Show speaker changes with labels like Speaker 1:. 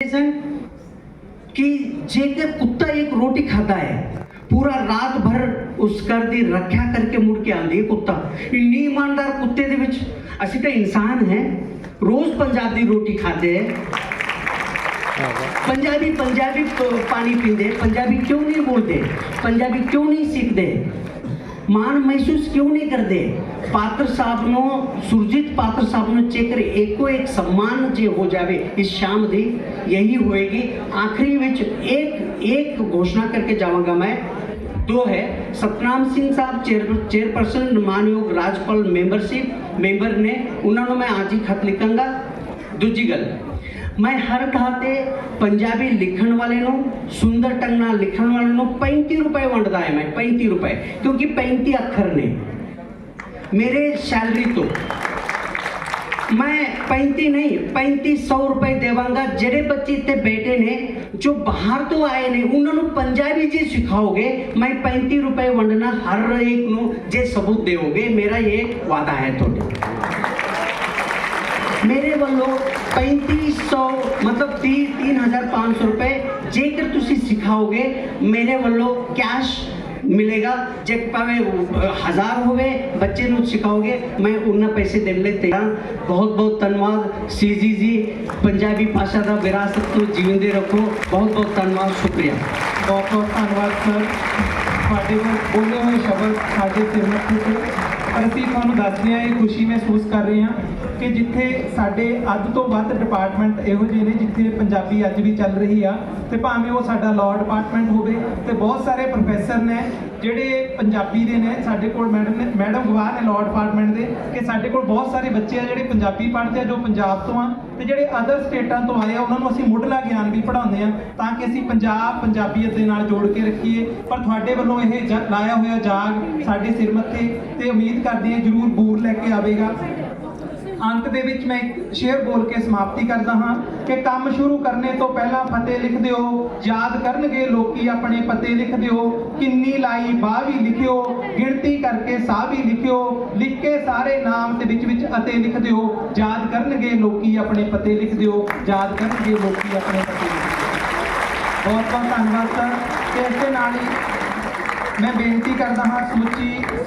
Speaker 1: Reason कि जेकर कुत्ता एक रोटी खाता है पूरा रात भर ਉਸ ਘਰ ਦੀ ਰੱਖਿਆ ਕਰਕੇ ਮੁੜ ਕੇ ਆਂਦੀ ਹੈ ਕੁੱਤਾ ਇੰਨੀ ਇਮਾਨਦਾਰ ਕੁੱਤੇ ਦੇ ਵਿੱਚ ਅਸੀਂ ਤਾਂ ਇਨਸਾਨ ਹੈ ਰੋਜ਼ ਪੰਜਾਬ ਦੀ ਰੋਟੀ ਖਾਂਦੇ ਹੈ ਪੰਜਾਬੀ ਪੰਜਾਬੀ ਪ- ਪਾਣੀ ਪੀਂਦੇ ਪੰਜਾਬੀ ਕਿਉਂ ਨਹੀਂ ਬੋਲਦੇ ਪੰਜਾਬੀ ਕਿਉਂ ਨਹੀਂ ਸਿੱਖਦੇ ਮਾਣ ਮਹਿਸੂਸ ਕਿਉਂ ਨਹੀਂ ਕਰਦੇ? ਪਾਤਰ ਸਾਹਿਬ ਨੂੰ, ਸੁਰਜੀਤ ਪਾਤਰ ਸਾਹਿਬ ਨੂੰ ਚੇਕਰ ਇੱਕੋ ਇੱਕ ਸਨਮਾਨ ਜੇ ਹੋ ਜਾਵੇ, ਇਸ ਸ਼ਾਮ ਦੀ ਯਹੀ ਹੋਏਗੀ। ਆਖਰੀ ਵਿੱਚ ਇੱਕ ਇੱਕ ਘੋਸ਼ਣਾ ਕਰਕੇ ਜਾਵਾਂਗਾ ਮੈਂ। ਦੋ ਹੈ, ਸਤਨਾਮ ਸਿੰਘ ਸਾਹਿਬ ਚੇਅਰ, ਚੇਅਰਪਰਸਨ ਮਾਨਯੋਗ ਰਾਜਪਾਲ ਮੈਂਬਰਸ਼ਿਪ, ਮੈਂਬਰ ਨੇ, ਉਹਨਾਂ ਨੂੰ ਮੈਂ ਅੱਜ ਹੀ ਖਤ ਲਿਖਾਂਗਾ। ਦੂਜੀ ਗੱਲ ਮੈਂ ਹਰ ਥਾਂ ਤੇ ਪੰਜਾਬੀ ਲਿਖਣ ਵਾਲੇ ਨੂੰ, ਸੁੰਦਰ ਢੰਗ ਨਾਲ ਲਿਖਣ ਵਾਲੇ ਨੂੰ 35 ਰੁਪਏ ਵੰਡਦਾ ਹੈ ਮੈਂ 35 ਰੁਪਏ, ਕਿਉਂਕਿ 35 ਅੱਖਰ ਨੇ। ਮੇਰੇ ਸੈਲਰੀ ਤੋਂ ਮੈਂ 35 ਨਹੀਂ 3500 ਰੁਪਏ ਦੇਵਾਂਗਾ, ਜਿਹੜੇ ਬੱਚੇ ਇੱਥੇ ਬੈਠੇ ਨੇ, ਜੋ ਬਾਹਰ ਤੋਂ ਆਏ ਨੇ, ਉਹਨਾਂ ਨੂੰ ਪੰਜਾਬੀ ਜੇ ਸਿਖਾਓਗੇ, ਮੈਂ 35 ਰੁਪਏ ਵੰਡਣਾ ਹਰ ਇੱਕ ਨੂੰ ਜੇ ਸਬੂਤ ਦਿਓਗੇ, ਮੇਰਾ ਇਹ ਵਾਦਾ ਹੈ ਤੁਹਾਡੇ ਮੇਰੇ ਵੱਲੋਂ 3500 ਮਤਲਬ 30 3500 ਰੁਪਏ ਜੇਕਰ ਤੁਸੀਂ ਸਿਖਾਓਗੇ ਮੇਰੇ ਵੱਲੋਂ ਕੈਸ਼ ਮਿਲੇਗਾ। ਜੇ ਭਾਵੇਂ ਅਹ, ਹਜ਼ਾਰ ਹੋਵੇ ਬੱਚੇ ਨੂੰ ਸਿਖਾਓਗੇ ਮੈਂ ਉਹਨਾਂ ਪੈਸੇ ਦੇਣ ਲਈ ਤਿਆਰ ਬਹੁਤ ਬਹੁਤ ਧੰਨਵਾਦ। ਸੀਜੀ ਜੀ ਪੰਜਾਬੀ ਭਾਸ਼ਾ ਦਾ ਵਿਰਾਸਤ ਨੂੰ ਜੀਵੰਦੇ ਰੱਖੋ। ਬਹੁਤ ਬਹੁਤ ਧੰਨਵਾਦ ਸ਼ੁਕਰੀਆ।
Speaker 2: ਬਹੁਤ ਬਹੁਤ ਧੰਨਵਾਦ ਸਰ। ਤੁਹਾਡੇ ਕੋਲ ਬੋਲੇ ਹੋਏ ਸ਼ਬਦ ਸਾਡੇ ਸਿਰ ਮੱਥੇ ਤੇ। ਅਸੀਂ ਤੁਹਾਨੂੰ ਦੱਸਦੇ ਹਾਂ, ਇਹ ਖੁਸ਼ੀ ਮਹਿਸੂਸ ਕਰ ਰਹੇ ਹਾਂ ਕਿ ਜਿੱਥੇ ਸਾਡੇ ਅੱਧ ਤੋਂ ਵੱਧ ਡਿਪਾਰਟਮੈਂਟ ਇਹੋ ਜਿਹੇ ਨੇ ਜਿੱਥੇ ਪੰਜਾਬੀ ਅੱਜ ਵੀ ਚੱਲ ਰਹੀ ਆ ਤੇ ਭਾਵੇਂ ਉਹ ਸਾਡਾ ਲਾਅ ਡਿਪਾਰਟਮੈਂਟ ਹੋਵੇ ਤੇ ਬਹੁਤ ਸਾਰੇ ਪ੍ਰੋਫੈਸਰ ਨੇ ਜਿਹੜੇ ਪੰਜਾਬੀ ਦੇ ਨੇ, ਸਾਡੇ ਕੋਲ ਮੈਡਮ ਨੇ, ਮੈਡਮ ਗਵਾਹ ਨੇ ਲਾਅ ਡਿਪਾਰਟਮੈਂਟ ਦੇ ਕਿ ਸਾਡੇ ਕੋਲ ਬਹੁਤ ਸਾਰੇ ਬੱਚੇ ਆ ਜਿਹੜੇ ਪੰਜਾਬੀ ਪੜ੍ਹਦੇ ਆ, ਜੋ ਪੰਜਾਬ ਤੋਂ ਆ ਤੇ ਜਿਹੜੇ ਅਦਰ ਸਟੇਟਾਂ ਤੋਂ ਆਏ ਆ, ਉਹਨਾਂ ਨੂੰ ਅਸੀਂ ਮੁੱਢਲਾ ਗਿਆਨ ਵੀ ਪੜ੍ਹਾਉਂਦੇ ਆ ਤਾਂ ਕਿ ਅਸੀਂ ਪੰਜਾਬ ਪੰਜਾਬੀਅਤ ਦੇ ਨਾਲ ਜੋੜ ਕੇ ਰੱਖੀਏ। ਪਰ ਤੁਹਾਡੇ ਵੱਲੋਂ ਇਹ ਜ- ਲਾਇਆ ਹੋਇਆ ਜਾਗ ਸਾਡੇ ਸਿਰ ਮੱਥੇ ਤੇ ਉਮੀਦ ਕਰਦੇ ਹਾਂ, ਜਰੂਰ ਬੂਰ ਲੈ ਕੇ ਆਵੇਗਾ। ਅੰਤ ਦੇ ਵਿੱਚ ਮੈਂ ਇੱਕ ਸ਼ੇਰ ਬੋਲ ਕੇ ਸਮਾਪਤੀ ਕਰਦਾ ਹਾਂ ਕਿ ਕੰਮ ਸ਼ੁਰੂ ਕਰਨੇ ਤੋਂ ਪਹਿਲਾਂ ਫਤਿਹ ਲਿਖ ਦਿਓ, ਯਾਦ ਕਰਨਗੇ ਲੋਕੀ ਆਪਣੇ ਪਤੇ ਲਿਖ ਦਿਓ, ਕਿੰਨੀ ਲਾਈ ਬਾਹ ਵੀ ਲਿਖਿਓ, ਗਿਣਤੀ ਕਰਕੇ ਸਾਹ ਵੀ ਲਿਖਿਓ, ਲਿਖ ਕੇ ਸਾਰੇ ਨਾਮ ਤੇ ਵਿੱਚ ਵਿੱਚ ਅਤੇ ਲਿਖ ਦਿਓ, ਯਾਦ ਕਰਨਗੇ ਲੋਕੀ ਆਪਣੇ ਪਤੇ ਲਿਖ ਦਿਓ, ਯਾਦ ਕਰਨਗੇ ਲੋਕੀ ਆਪਣੇ ਪਤੇ ਲਿਖ ਦਿਓ। ਬਹੁਤ ਬਹੁਤ ਧੰਨਵਾਦ ਸਰ ਤੇ ਇਸ ਦੇ ਨਾਲ ਹੀ ਮੈਂ ਬੇਨਤੀ ਕਰਦਾ ਹਾਂ ਸਮੁੱਚੀ